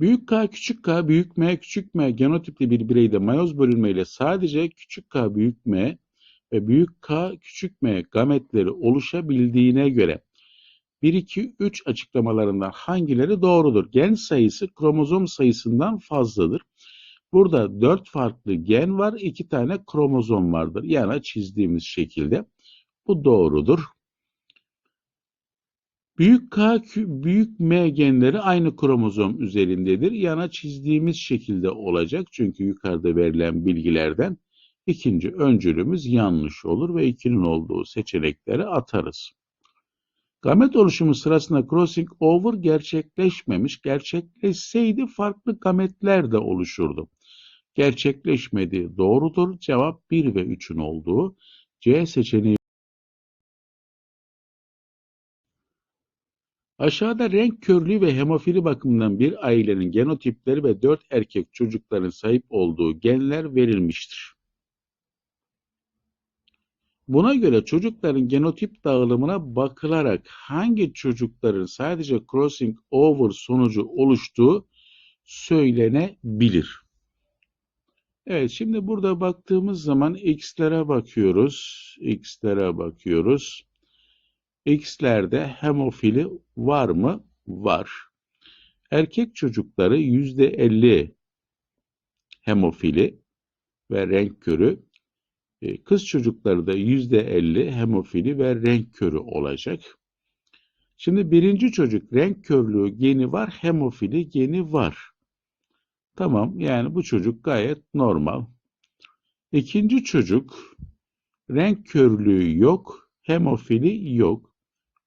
Büyük K, küçük K, büyük M, küçük M genotipli bir bireyde mayoz bölünmeyle sadece küçük K, büyük M ve büyük K, küçük M gametleri oluşabildiğine göre 1, 2, 3 açıklamalarından hangileri doğrudur? Gen sayısı kromozom sayısından fazladır. Burada 4 farklı gen var, 2 tane kromozom vardır. Yana çizdiğimiz şekilde. Bu doğrudur. Büyük K, büyük M genleri aynı kromozom üzerindedir. Yana çizdiğimiz şekilde olacak. Çünkü yukarıda verilen bilgilerden ikinci öncülümüz yanlış olur ve 2'nin olduğu seçenekleri atarız. Gamet oluşumu sırasında crossing over gerçekleşmemiş. Gerçekleşseydi farklı gametler de oluşurdu. Gerçekleşmedi. Doğrudur. Cevap 1 ve 3'ün olduğu C seçeneği. Aşağıda renk körlüğü ve hemofili bakımından bir ailenin genotipleri ve 4 erkek çocukların sahip olduğu genler verilmiştir. Buna göre çocukların genotip dağılımına bakılarak hangi çocukların sadece crossing over sonucu oluştuğu söylenebilir. Evet şimdi burada baktığımız zaman x'lere bakıyoruz. x'lere bakıyoruz. X'lerde hemofili var mı? Var. Erkek çocukları %50 hemofili ve renk körü e, kız çocukları da %50 hemofili ve renk körü olacak. Şimdi birinci çocuk renk körlüğü geni var, hemofili geni var. Tamam yani bu çocuk gayet normal. İkinci çocuk renk körlüğü yok, hemofili yok.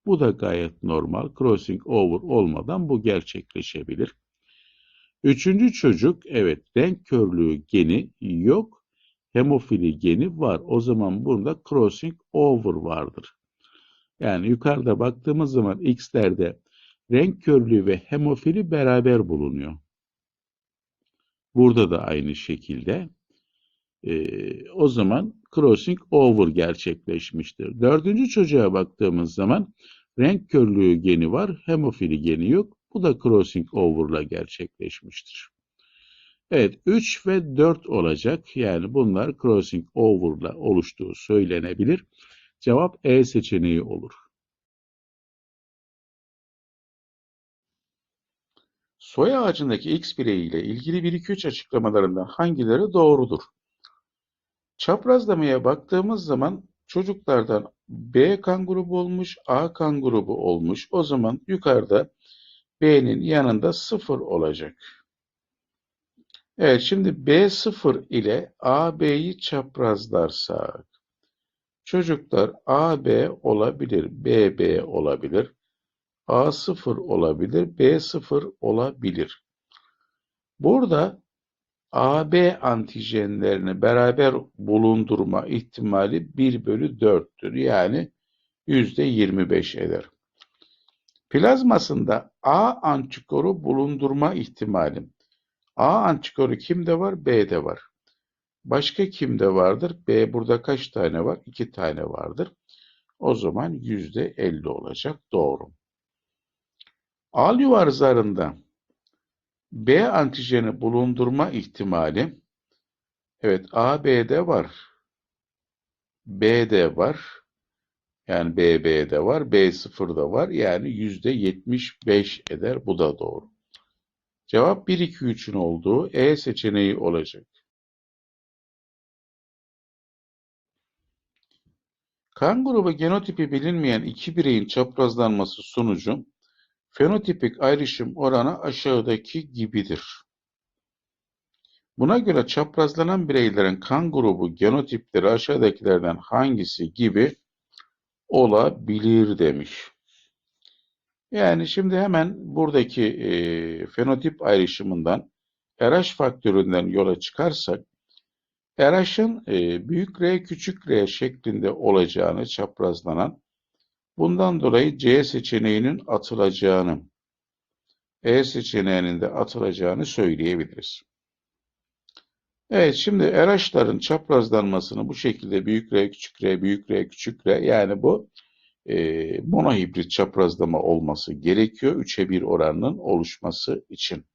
Bu da gayet normal. Crossing over olmadan bu gerçekleşebilir. Üçüncü çocuk evet renk körlüğü geni yok hemofili geni var. O zaman burada crossing over vardır. Yani yukarıda baktığımız zaman x'lerde renk körlüğü ve hemofili beraber bulunuyor. Burada da aynı şekilde. Ee, o zaman crossing over gerçekleşmiştir. Dördüncü çocuğa baktığımız zaman renk körlüğü geni var, hemofili geni yok. Bu da crossing over'la gerçekleşmiştir. Evet 3 ve 4 olacak. Yani bunlar crossing over'la oluştuğu söylenebilir. Cevap E seçeneği olur. Soy ağacındaki X bireyi ile ilgili 1-2-3 açıklamalarından hangileri doğrudur? Çaprazlamaya baktığımız zaman çocuklardan B kan grubu olmuş, A kan grubu olmuş. O zaman yukarıda B'nin yanında 0 olacak. Evet şimdi B0 ile AB'yi çaprazlarsak çocuklar AB olabilir, BB olabilir, A0 olabilir, B0 olabilir. Burada AB antijenlerini beraber bulundurma ihtimali 1 bölü 4'tür. Yani %25 eder. Plazmasında A antikoru bulundurma ihtimali A antikoru kimde var? B'de var. Başka kimde vardır? B burada kaç tane var? 2 tane vardır. O zaman %50 olacak. Doğru. Al zarında B antijeni bulundurma ihtimali evet A B'de var. B'de var. Yani B B'de var. B sıfırda var. Yani %75 eder. Bu da doğru. Cevap 1, 2, 3'ün olduğu E seçeneği olacak. Kan grubu genotipi bilinmeyen iki bireyin çaprazlanması sonucu fenotipik ayrışım oranı aşağıdaki gibidir. Buna göre çaprazlanan bireylerin kan grubu genotipleri aşağıdakilerden hangisi gibi olabilir demiş. Yani şimdi hemen buradaki e, fenotip ayrışımından RH faktöründen yola çıkarsak RH'ın e, büyük R küçük R şeklinde olacağını çaprazlanan bundan dolayı C seçeneğinin atılacağını E seçeneğinin de atılacağını söyleyebiliriz. Evet şimdi RH'ların çaprazlanmasını bu şekilde büyük R küçük R büyük R küçük R yani bu e, monohibrit çaprazlama olması gerekiyor 3'e 1 oranının oluşması için.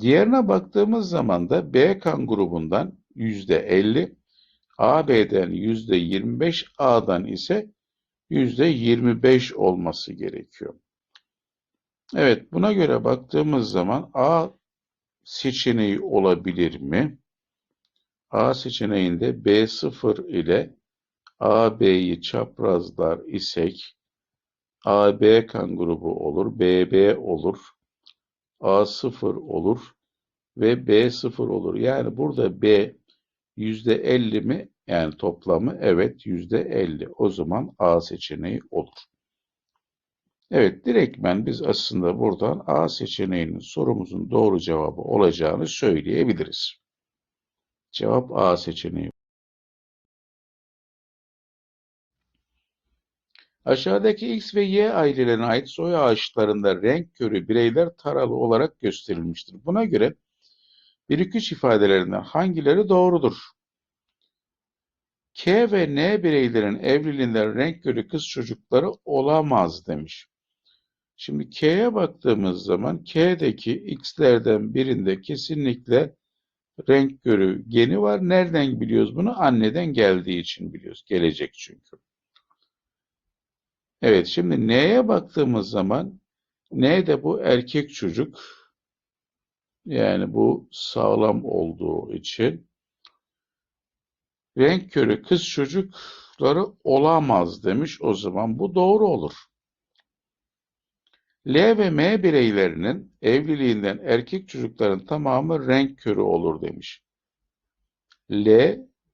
Diğerine baktığımız zaman da B kan grubundan %50, AB'den %25, A'dan ise %25 olması gerekiyor. Evet, buna göre baktığımız zaman A seçeneği olabilir mi? A seçeneğinde B0 ile AB'yi çaprazlar isek AB kan grubu olur, BB olur, A0 olur ve B0 olur. Yani burada B %50 mi? Yani toplamı evet %50. O zaman A seçeneği olur. Evet, direktmen biz aslında buradan A seçeneğinin sorumuzun doğru cevabı olacağını söyleyebiliriz. Cevap A seçeneği. Aşağıdaki X ve Y ailelerine ait soy ağaçlarında renk körü bireyler taralı olarak gösterilmiştir. Buna göre bir iki üç ifadelerinden hangileri doğrudur? K ve N bireylerin evliliğinden renk körü kız çocukları olamaz demiş. Şimdi K'ye baktığımız zaman K'deki X'lerden birinde kesinlikle renk körü geni var. Nereden biliyoruz bunu? Anneden geldiği için biliyoruz. Gelecek çünkü. Evet şimdi N'ye baktığımız zaman N de bu erkek çocuk. Yani bu sağlam olduğu için renk körü kız çocukları olamaz demiş. O zaman bu doğru olur. L ve M bireylerinin evliliğinden erkek çocukların tamamı renk körü olur demiş. L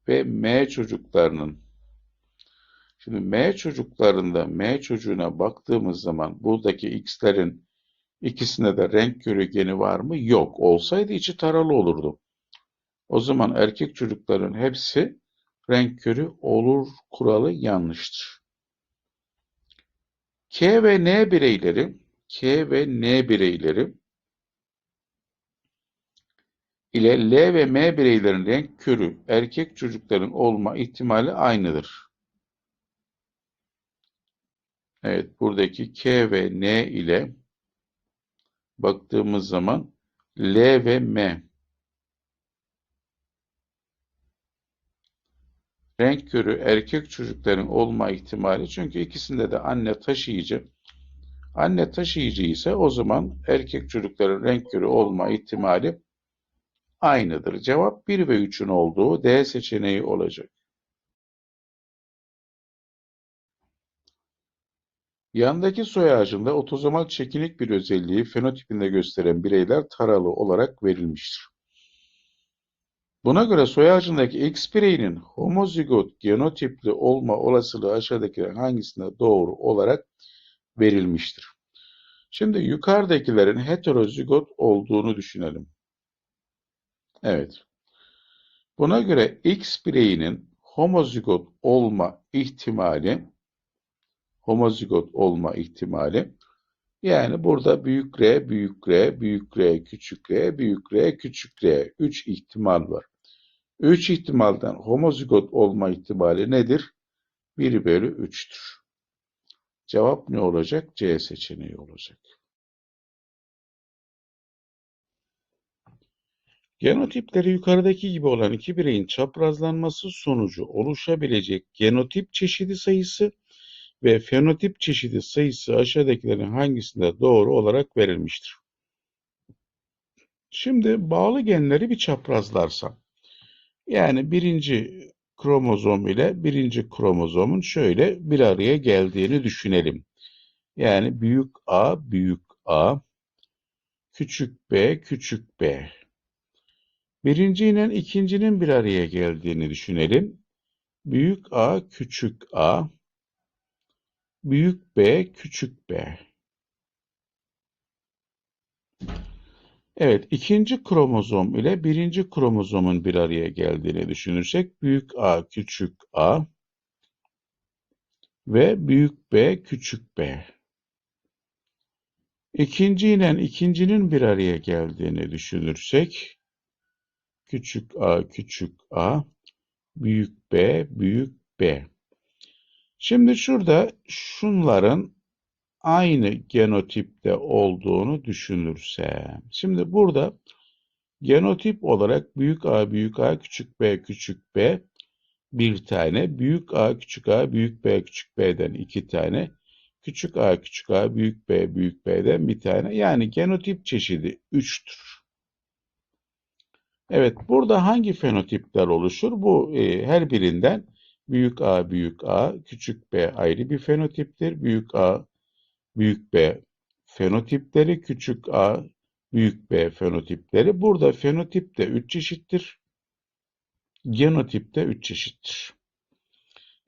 ve M çocuklarının Şimdi M çocuklarında M çocuğuna baktığımız zaman buradaki X'lerin ikisinde de renk körü geni var mı? Yok. Olsaydı içi taralı olurdu. O zaman erkek çocukların hepsi renk körü olur kuralı yanlıştır. K ve N bireyleri K ve N bireyleri ile L ve M bireylerin renk körü erkek çocukların olma ihtimali aynıdır. Evet, buradaki K ve N ile baktığımız zaman L ve M renk körü erkek çocukların olma ihtimali çünkü ikisinde de anne taşıyıcı. Anne taşıyıcı ise o zaman erkek çocukların renk körü olma ihtimali aynıdır. Cevap 1 ve 3'ün olduğu D seçeneği olacak. Yandaki soy ağacında otozomal çekinik bir özelliği fenotipinde gösteren bireyler taralı olarak verilmiştir. Buna göre soy ağacındaki X bireyinin homozigot genotipli olma olasılığı aşağıdakilerin hangisinde doğru olarak verilmiştir? Şimdi yukarıdakilerin heterozigot olduğunu düşünelim. Evet. Buna göre X bireyinin homozigot olma ihtimali homozigot olma ihtimali. Yani burada büyük R, büyük R, büyük R, küçük R, büyük R, küçük R. 3 ihtimal var. 3 ihtimalden homozigot olma ihtimali nedir? 1 bölü 3'tür. Cevap ne olacak? C seçeneği olacak. Genotipleri yukarıdaki gibi olan iki bireyin çaprazlanması sonucu oluşabilecek genotip çeşidi sayısı ve fenotip çeşidi sayısı aşağıdakilerin hangisinde doğru olarak verilmiştir? Şimdi bağlı genleri bir çaprazlarsam, yani birinci kromozom ile birinci kromozomun şöyle bir araya geldiğini düşünelim. Yani büyük A, büyük A, küçük B, küçük B. Birinci ile ikincinin bir araya geldiğini düşünelim. Büyük A, küçük A, Büyük B, küçük b. Evet, ikinci kromozom ile birinci kromozomun bir araya geldiğini düşünürsek büyük A, küçük a ve büyük B, küçük b. İkinci ile ikincinin bir araya geldiğini düşünürsek küçük a, küçük a, büyük B, büyük B. Şimdi şurada şunların aynı genotipte olduğunu düşünürsem. Şimdi burada Genotip olarak büyük A, büyük A, küçük B, küçük B bir tane. Büyük A, küçük A, büyük B, küçük B'den iki tane. Küçük A, küçük A, büyük B, büyük B'den bir tane. Yani genotip çeşidi 3'tür. Evet, burada hangi fenotipler oluşur? Bu e, her birinden büyük A, büyük A, küçük B ayrı bir fenotiptir. Büyük A, büyük B fenotipleri, küçük A, büyük B fenotipleri. Burada fenotip de 3 çeşittir. Genotip de 3 çeşittir.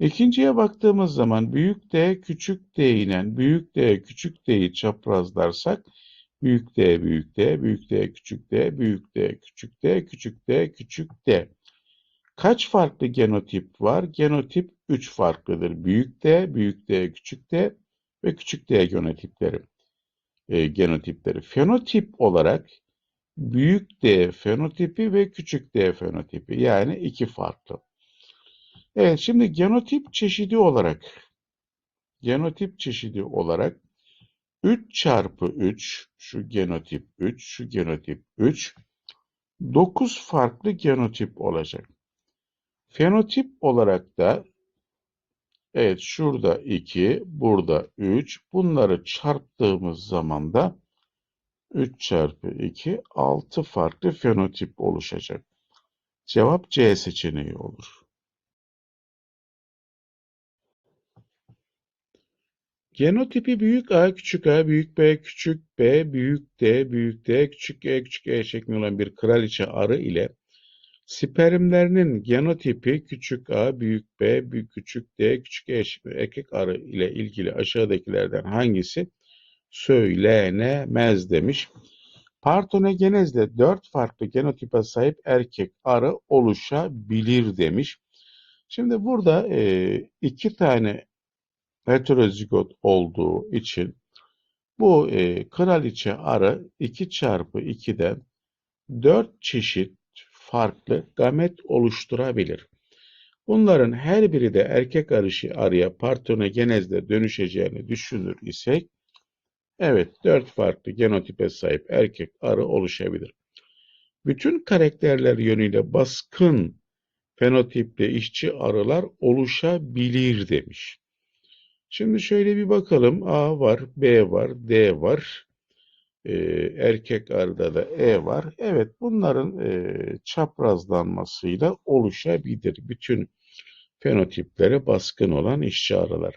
İkinciye baktığımız zaman büyük D, küçük D ile büyük D, küçük D'yi çaprazlarsak büyük D, büyük D, büyük D, küçük D, büyük D, küçük D, küçük D, küçük D. Kaç farklı genotip var? Genotip 3 farklıdır. Büyük D, büyük D, küçük D ve küçük D genotipleri. E, genotipleri. Fenotip olarak büyük D fenotipi ve küçük D fenotipi yani iki farklı. Evet şimdi genotip çeşidi olarak genotip çeşidi olarak 3 çarpı 3 şu genotip 3 şu genotip 3 9 farklı genotip olacak. Fenotip olarak da evet şurada 2 burada 3 bunları çarptığımız zaman da 3 çarpı 2 6 farklı fenotip oluşacak. Cevap C seçeneği olur. Genotipi büyük A, küçük a, büyük B, küçük b, büyük D, büyük D, küçük e, küçük e şeklinde olan bir kraliçe arı ile spermlerinin genotipi küçük a, büyük B, büyük küçük D, küçük e şeklinde erkek arı ile ilgili aşağıdakilerden hangisi söylenemez demiş. Partonogenezde dört farklı genotipe sahip erkek arı oluşabilir demiş. Şimdi burada e, iki tane heterozigot olduğu için bu e, kraliçe arı 2 çarpı 2'den 4 çeşit farklı gamet oluşturabilir. Bunların her biri de erkek arışı arıya partonogenezde dönüşeceğini düşünür isek, evet 4 farklı genotipe sahip erkek arı oluşabilir. Bütün karakterler yönüyle baskın fenotipli işçi arılar oluşabilir demiş. Şimdi şöyle bir bakalım. A var, B var, D var. Ee, erkek arıda da E var. Evet bunların e, çaprazlanmasıyla oluşabilir. Bütün fenotiplere baskın olan işçi arılar.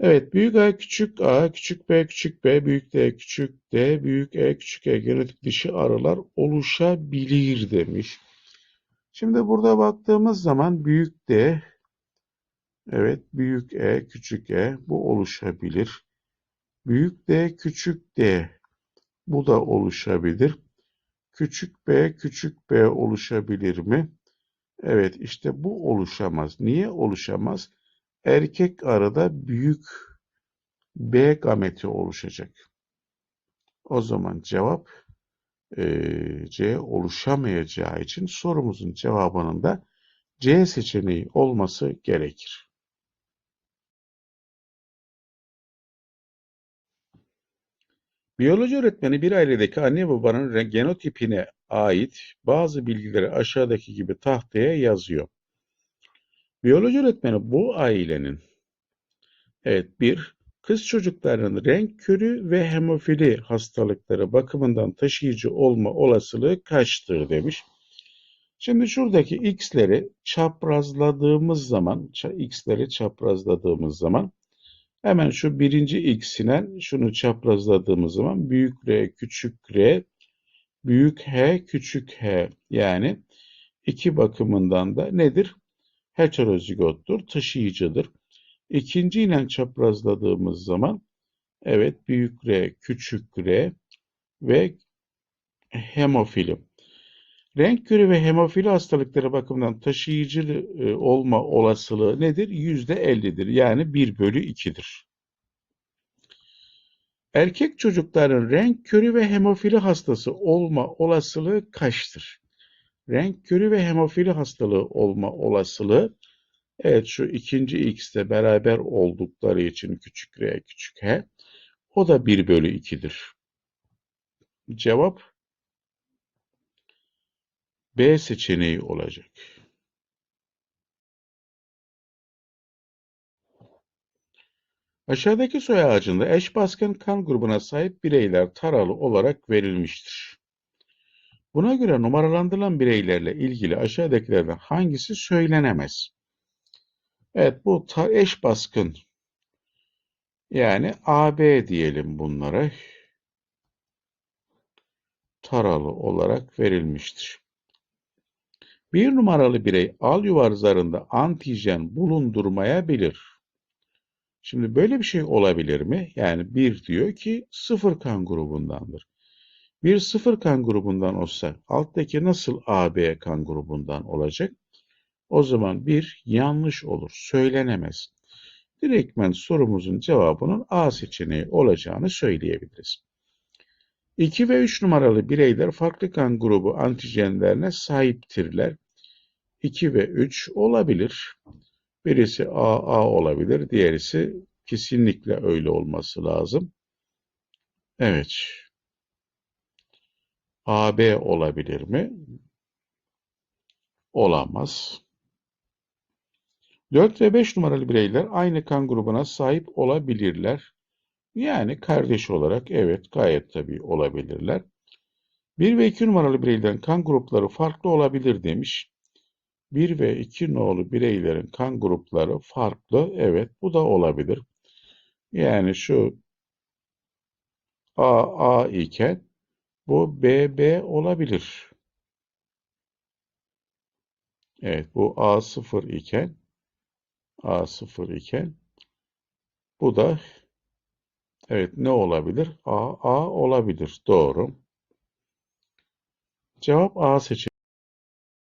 Evet büyük A küçük A, küçük B küçük B, büyük D küçük D, büyük E küçük E genetik dişi arılar oluşabilir demiş. Şimdi burada baktığımız zaman büyük D, Evet, büyük E, küçük E bu oluşabilir. Büyük D, küçük D bu da oluşabilir. Küçük B, küçük B oluşabilir mi? Evet, işte bu oluşamaz. Niye oluşamaz? Erkek arada büyük B gameti oluşacak. O zaman cevap e, C oluşamayacağı için sorumuzun cevabının da C seçeneği olması gerekir. Biyoloji öğretmeni bir ailedeki anne babanın genotipine ait bazı bilgileri aşağıdaki gibi tahtaya yazıyor. Biyoloji öğretmeni bu ailenin evet bir kız çocuklarının renk körü ve hemofili hastalıkları bakımından taşıyıcı olma olasılığı kaçtır demiş. Şimdi şuradaki x'leri çaprazladığımız zaman, x'leri çaprazladığımız zaman Hemen şu birinci x'ine şunu çaprazladığımız zaman büyük R, küçük R, büyük H, küçük H yani iki bakımından da nedir? Heterozigottur, taşıyıcıdır. İkinci ile çaprazladığımız zaman evet büyük R, küçük R ve hemofilim. Renk körü ve hemofili hastalıkları bakımından taşıyıcı e, olma olasılığı nedir? %50'dir. Yani 1 bölü 2'dir. Erkek çocukların renk körü ve hemofili hastası olma olasılığı kaçtır? Renk körü ve hemofili hastalığı olma olasılığı evet şu ikinci x'te beraber oldukları için küçük r küçük h o da 1 bölü 2'dir. Cevap B seçeneği olacak. Aşağıdaki soy ağacında eş baskın kan grubuna sahip bireyler taralı olarak verilmiştir. Buna göre numaralandırılan bireylerle ilgili aşağıdakilerden hangisi söylenemez? Evet bu eş baskın yani AB diyelim bunlara taralı olarak verilmiştir. Bir numaralı birey al yuvar zarında antijen bulundurmayabilir. Şimdi böyle bir şey olabilir mi? Yani bir diyor ki sıfır kan grubundandır. Bir sıfır kan grubundan olsa alttaki nasıl AB kan grubundan olacak? O zaman bir yanlış olur, söylenemez. Direktmen sorumuzun cevabının A seçeneği olacağını söyleyebiliriz. 2 ve 3 numaralı bireyler farklı kan grubu antijenlerine sahiptirler. 2 ve 3 olabilir. Birisi AA olabilir, diğerisi kesinlikle öyle olması lazım. Evet. AB olabilir mi? Olamaz. 4 ve 5 numaralı bireyler aynı kan grubuna sahip olabilirler. Yani kardeş olarak evet gayet tabii olabilirler. 1 ve 2 numaralı bireylerin kan grupları farklı olabilir demiş. 1 ve 2 nolu bireylerin kan grupları farklı. Evet bu da olabilir. Yani şu AA iken bu BB olabilir. Evet bu A0 iken A0 iken bu da evet ne olabilir? AA olabilir. Doğru. Cevap A seçeneği.